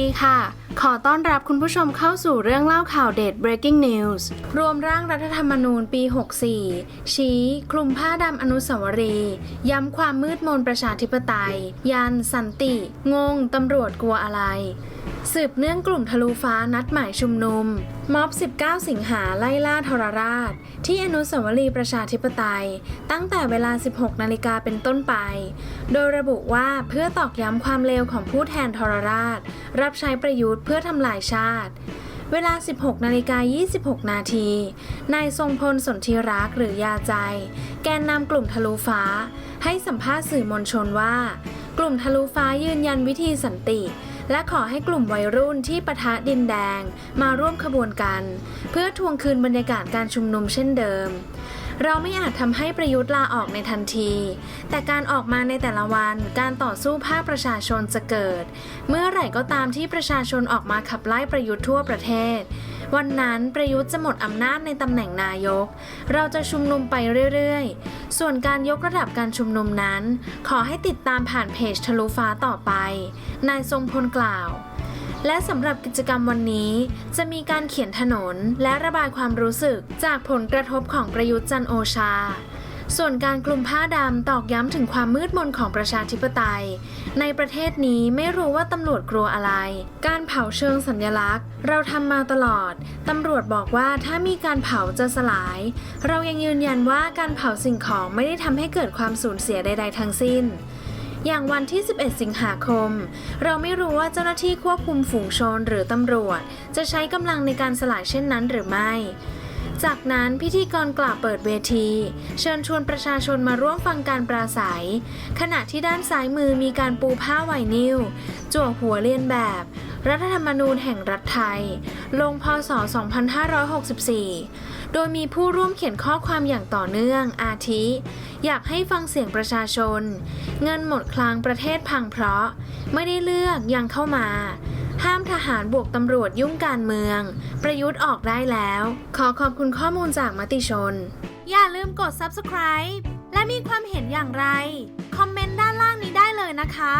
ดีค่ะ ขอต้อนรับคุณผู้ชมเข้าสู่เรื่องเล่าข่าวเด็ด breaking news รวมร่างรัฐธรรมนูญปี 64 ชี้ คลุมผ้าดำอนุสาวรีย์ย้ำความมืดมนประชาธิปไตย ยันสันติ งง ตำรวจกลัวอะไร สืบเนื่องกลุ่มทะลุฟ้านัดหมายชุมนุม ม็อบ 19 สิงหาไล่ล่าทรราช ที่อนุสาวรีย์ประชาธิปไตย ตั้งแต่เวลา 16 นาฬิกาเป็นต้นไป โดยระบุว่าเพื่อตอกย้ำความเลวของผู้แทนทรราช รับใช้ประยุทธ์เพื่อทำลายชาติเวลา 16 นาฬิกา 26 นาที นายทรงพลสนธิรักหรือยาใจ แกนนำกลุ่มทะลุฟ้า ให้สัมภาษณ์สื่อมวลชนว่า กลุ่มทะลุฟ้ายืนยันวิธีสันติ และขอให้กลุ่มวัยรุ่นที่ปะทะดินแดงมาร่วมขบวนกัน เพื่อทวงคืนบรรยากาศการชุมนุมเช่นเดิม เราไม่อาจทำให้ประยุทธ์ลาออกในทันที แต่การออกมาในแต่ละวันการต่อสู้ภาคประชาชนจะเกิด เมื่อไหร่ก็ตามที่ประชาชนออกมาขับไล่ประยุทธ์ทั่วประเทศวันนั้นประยุทธ์จะหมดอำนาจในตำแหน่งนายก เราจะชุมนุมไปเรื่อย ส่วนการยกระดับการชุมนุมนั้น ขอให้ติดตามผ่านเพจทะลุฟ้าต่อไป นายทรงพลกล่าว และสำหรับกิจกรรมวันนี้ จะมีการเขียนถนนและระบายความรู้สึกจากผลกระทบของประยุทธ์จันโอชา ส่วนการคลุมผ้าดำตอกย้ำถึงความมืดมนของประชาธิปไตย ในประเทศนี้ไม่รู้ว่าตำรวจกลัวอะไร การเผาเชิงสัญลักษณ์ เราทำมาตลอด ตำรวจบอกว่าถ้ามีการเผาจะสลาย เรายังยืนยันว่าการเผาสิ่งของไม่ได้ทำให้เกิดความสูญเสียใด ๆ ทั้งสิ้นอย่างวันที่ 11 สิงหาคม เราไม่รู้ว่าเจ้าหน้าที่ควบคุมฝูงชนหรือตำรวจ จะใช้กำลังในการสลายเช่นนั้นหรือไม่ จากนั้นพิธีกรกล่าวเปิดเวที เชิญชวนประชาชนมาร่วมฟังการปราศัย ขณะที่ด้านซ้ายมือมีการปูผ้าไวนิลจั่วหัวเลียนแบบ รัฐธรรมนูญแห่งรัฐไทย ลงพศ 2564 โดยมีผู้ร่วมเขียนข้อความอย่างต่อเนื่อง อาทิ อยากให้ฟังเสียงประชาชน เงินหมดคลังประเทศพังเพราะ ไม่ได้เลือกยังเข้ามา ห้ามทหารบวกตำรวจยุ่งการเมือง ประยุทธ์ออกได้แล้ว ขอขอบคุณข้อมูลจากมติชน อย่าลืมกด subscribe และมีความเห็นอย่างไร คอมเมนต์ด้านล่างนี้ได้เลยนะคะ